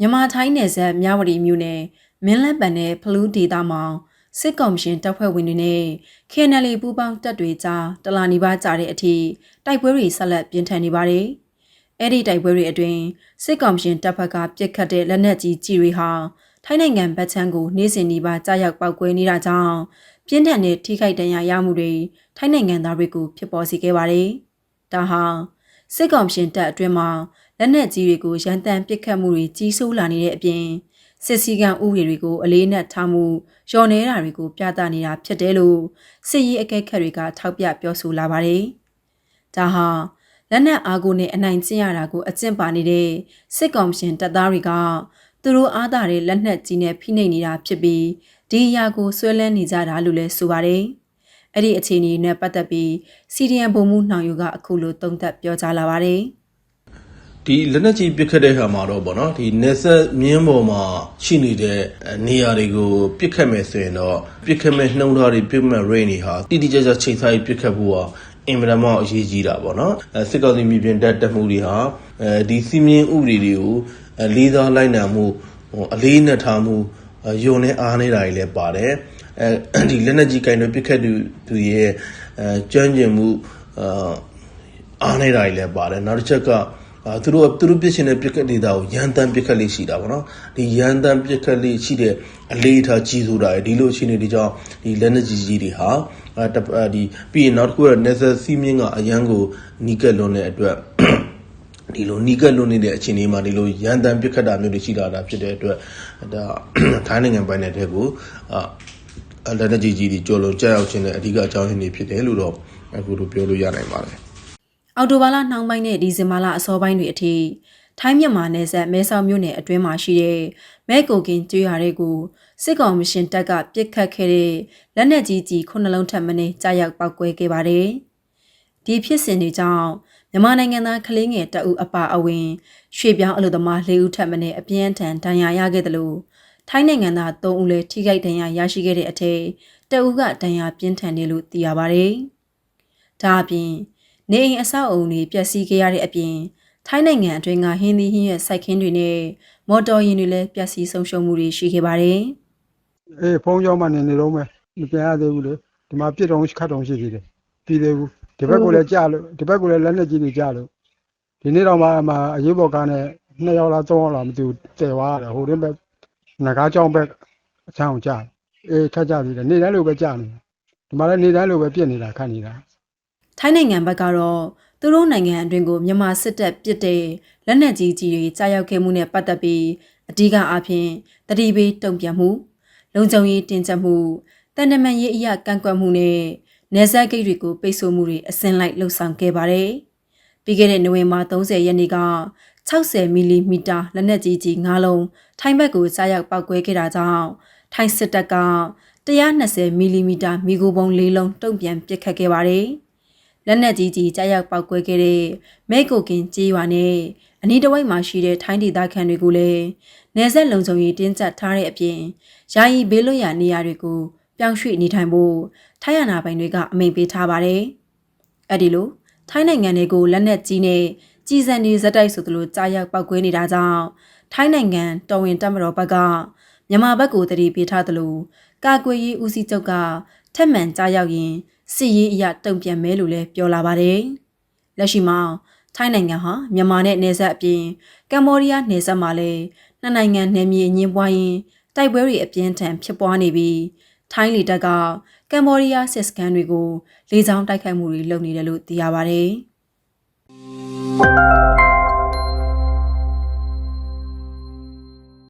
မြန်မာထိုင်းနယ်စပ်မြဝတီမြို့နယ်မင်းလက်ပံနယ်ဖလူးဒေသမှာစစ်ကောင်ရှင်တပ်ဖွဲ့ဝင်တွေနဲ့ KNL ပူးပေါင်းတပ်တွေကြားတလာနီပါကြာတဲ့အထိတိုက်ပွဲတွေဆက်လက်ပြင်းထန်နေပါတယ်။အဲ့ဒီတိုက်ပွဲတွေအတွင်းစစ်ကောင်ရှင်တပ်ဖက်ကပြစ်ခတ်တဲ့လက်နက်ကြီးကြီးတွေဟာထိုင်းနိုင်ငံဗတ်ချန်းကိုနေ့စဉ်နီးပါးကြားရောက်ပောက်ကွဲနေတာကြောင့်ပြင်းထန်တဲ့ထိခိုက်ဒဏ်ရာရမှုတွေထိုင်းနိုင်ငံသားတွေကိုဖြစ်ပေါ်စေခဲ့ပါတယ်။ဒါဟာစစ်ကောင်ရှင်တပ်အတွင်းမှာ လက်နက်ကြီးတွေကိုရန်တမ်းပစ်ခတ်မှုတွေကြီးစိုးလာနေတဲ့အပြင်စစ်စည်းကမ်းဥပဒေတွေကိုအလေးနက်ထားမှုလျော်နေတာတွေကိုပြသနေတာဖြစ်တယ်လို့စစ်ရေးအကဲခတ်တွေကထောက်ပြပြောဆိုလာပါတယ်။ဒါဟာလက်နက်အားကိုနဲ့အနိုင်ကျင့်ရတာကိုအကျင့်ပါနေတဲ့စစ်ကောင်ရှင်တပ်သားတွေကသူတို့အားသာတဲ့လက်နက်ကြီးနဲ့ဖိနှိပ်နေတာဖြစ်ပြီးဒီအရာကိုဆွဲလန်းနေကြတာလို့လည်းဆိုပါတယ်။အဲ့ဒီအခြေအနေနဲ့ပတ်သက်ပြီးစီဒီအန်ဘုံမှုနှောင်ယူကအခုလိုသုံးသပ်ပြောကြားလာပါတယ်။ ဒီလက်နက်ကြီးပစ်ခတ်တဲ့ခါမှာတော့ဗောနော်ဒီနေဆက်မြင်းပေါ်မှာရှိနေတဲ့နေရာတွေကိုပစ်ခတ်မယ်ဆိုရင်တော့ပစ်ခတ်မဲ့နှုံထားတွေပစ်မဲ့ range တွေဟာတိတိကျကျချိန်ဆိုင်ပစ်ခတ်ဖို့ဟာအင်မတန်မှအရေးကြီးတာဗောနော်အဲစစ်ကောင်စီမြေပြင်တပ်တက်မှုတွေဟာအဲဒီစီမင်းဥပဒေတွေကိုအဲလေးစားလိုက်နာမှုဟိုအလေးနက်ထားမှုယုံနဲ့အားနေတာတွေလည်းပါတယ်အဲဒီလက်နက်ကြီးကင်တွေပစ်ခတ်သူသူရဲ့အဲကျွမ်းကျင်မှုအာအားနေတာတွေလည်းပါတယ်နောက်တစ်ချက်ကအာ သူတို့သူတို့ပြစ်ရှင်တဲ့ပြစ်ခတ်ဒေတာကိုရန်တမ်းပြစ်ခတ်လေးရှိတာပေါ့နော်ဒီရန်တမ်းပြစ်ခတ်လေးရှိတဲ့အလေးထားကြီးဆိုတာဒီလိုရှိနေဒီကြောင့်ဒီလက်နက်ကြီးကြီးတွေဟာအာဒီပြီးရင်နောက်တစ်ခုကနေဆက်စီးမြင့်ကအရန်ကိုနီးကပ်လွန်တဲ့အတွက်ဒီလိုနီးကပ်လွန်နေတဲ့အခြေအနေမှာဒီလိုရန်တမ်းပြစ်ခတ်တာမျိုးတွေရှိလာတာဖြစ်တဲ့အတွက်ဒါထိုင်းနိုင်ငံပိုင်းတဲ့တဲ့ကိုအာလက်နက်ကြီးကြီးတွေကြော်လွန်ကြောက်ရောက်ခြင်းတဲ့အဓိကအကြောင်းရင်းတွေဖြစ်တယ်လို့တော့အခုလိုပြောလို့ရနိုင်ပါတယ် အော်တိုဘာလနှောင်းပိုင်းနဲ့ဒီဇင်ဘာလအစောပိုင်းတွေအထိထိုင်းမြန်မာနယ်စပ်မဲဆောက်မြို့နယ်အတွင်းမှာရှိတဲ့မဲကိုကင်ကျွော်တွေကိုစစ်ကောင်မရှင်တပ်ကပစ်ခတ်ခဲ့တဲ့လက်နက်ကြီးကြီးခုနှလုံးထပ်မင်းကြားရောက်ပောက်ကွဲခဲ့ပါတယ်။ဒီဖြစ်စဉ်တွေကြောင့်မြန်မာနိုင်ငံသားကလေးငယ်တအုပ်အပါအဝင်ရွှေပြောင်းအလုပ်သမား၄ဦးထပ်မင်းအပြင်းထန်ဒဏ်ရာရခဲ့တယ်လို့ထိုင်းနိုင်ငံသား၃ဦးလည်းထိခိုက်ဒဏ်ရာရရှိခဲ့တဲ့အထက်တအုပ်ကဒဏ်ရာပြင်းထန်တယ်လို့သိရပါတယ်။ဒါအပြင် နေအိမ်အဆောက်အုံတွေပျက်စီးခဲ့ရတဲ့အပြင်ထိုင်းနိုင်ငံအတွင်းကဟင်းသီးဟင်းရဲ့စိုက်ခင်းတွေနဲ့မော်တော်ယာဉ်တွေလည်းပျက်စီးဆုံးရှုံးမှုတွေရှိခဲ့ပါတယ်။အေးဖုန်းကြောင်းမှနေနေတော့မယ်မပြန်ရသေးဘူးလေဒီမှာပြစ်တော့ခတ်တော့ရှိသေးတယ်ပြီးသေးဘူးဒီဘက်ကလည်းကြာလို့ဒီဘက်ကလည်းလက်လက်ကြီးတွေကြာလို့ဒီနေ့တော့မှအမအရေးပေါ်ကားနဲ့နှစ်ယောက်လားသုံးယောက်လားမသိဘူးတဲသွားတယ်ဟိုတင်းဘက်ငကားကြောင်းဘက်အချောင်းကြာအေးခတ်ကြသေးတယ်နေတိုင်းလိုပဲကြာနေဒီမှာလည်းနေတိုင်းလိုပဲပြစ်နေတာခတ်နေတာ ထိုင်းနိုင်ငံဘက်ကတော့သူတို့နိုင်ငံအတွင်းကိုမြန်မာစစ်တပ်ပစ်တဲ့လက်နက်ကြီးကြီးတွေကြားရောက်ခဲ့မှုနဲ့ပတ်သက်ပြီးအဓိကအားဖြင့်တတိပေးတုံ့ပြန်မှုလုံခြုံရေးတင်ကြပ်မှုတန်တမန်ရေးအရာကန့်ကွက်မှုနဲ့နေဆက်ဂိတ်တွေကိုပိတ်ဆို့မှုတွေအစင်လိုက်လှုပ်ဆောင်ခဲ့ပါတယ်။ပြီးခဲ့တဲ့နိုဝင်ဘာ30ရက်နေ့က60မီလီမီတာလက်နက်ကြီးကြီး၅လုံးထိုင်းဘက်ကိုကြားရောက်ပောက်ကွဲခဲ့တာကြောင့်ထိုင်းစစ်တပ်က120မီလီမီတာမီဂိုဘုံ၄လုံးတုံ့ပြန်ပစ်ခတ်ခဲ့ပါတယ်။ လက်နက်ကြီးကြီးကြားရောက်ပောက်ကွဲခဲ့တဲ့မဲကိုကင်ကြေးရွာနဲ့အနီးတစ်ဝိုက်မှာရှိတဲ့ထိုင်းဒေသခံတွေကိုလည်းနေဆက်လုံခြုံရေးတင်းကျပ်ထားတဲ့အပြင်ယာယီဘေးလွတ်ရာနေရာတွေကိုပြောင်းရွှေ့နေထိုင်ဖို့ထိုင်းရနာပိုင်တွေကအမိန့်ပေးထားပါတယ်။အဲ့ဒီလိုထိုင်းနိုင်ငံတွေကိုလက်နက်ကြီးနဲ့ကြီးစံနေဇက်တိုက်ဆိုသလိုကြားရောက်ပောက်ကွဲနေတာကြောင့်ထိုင်းနိုင်ငံတော်ဝင်တပ်မတော်ဘက်ကမြန်မာဘက်ကိုတတိပေးထားသလိုကာကွယ်ရေးဦးစီးချုပ်ကထက်မှန်ကြားရောက်ရင် စစ်ရေးအရတုံ့ပြန်မယ်လို့လည်းပြောလာပါတယ်။လက်ရှိမှာထိုင်းနိုင်ငံဟာမြန်မာနဲ့နယ်စပ်အပြင်ကမ္ဘောဒီးယားနယ်စပ်မှာလည်းနှစ်နိုင်ငံနယ်မြေအငင်းပွားရင်တိုက်ပွဲတွေအပြင်းထန်ဖြစ်ပွားနေပြီးထိုင်းလေတပ်ကကမ္ဘောဒီးယားစစ်စခန်းတွေကိုလေကြောင်းတိုက်ခိုက်မှုတွေလုပ်နေတယ်လို့သိရပါတယ်။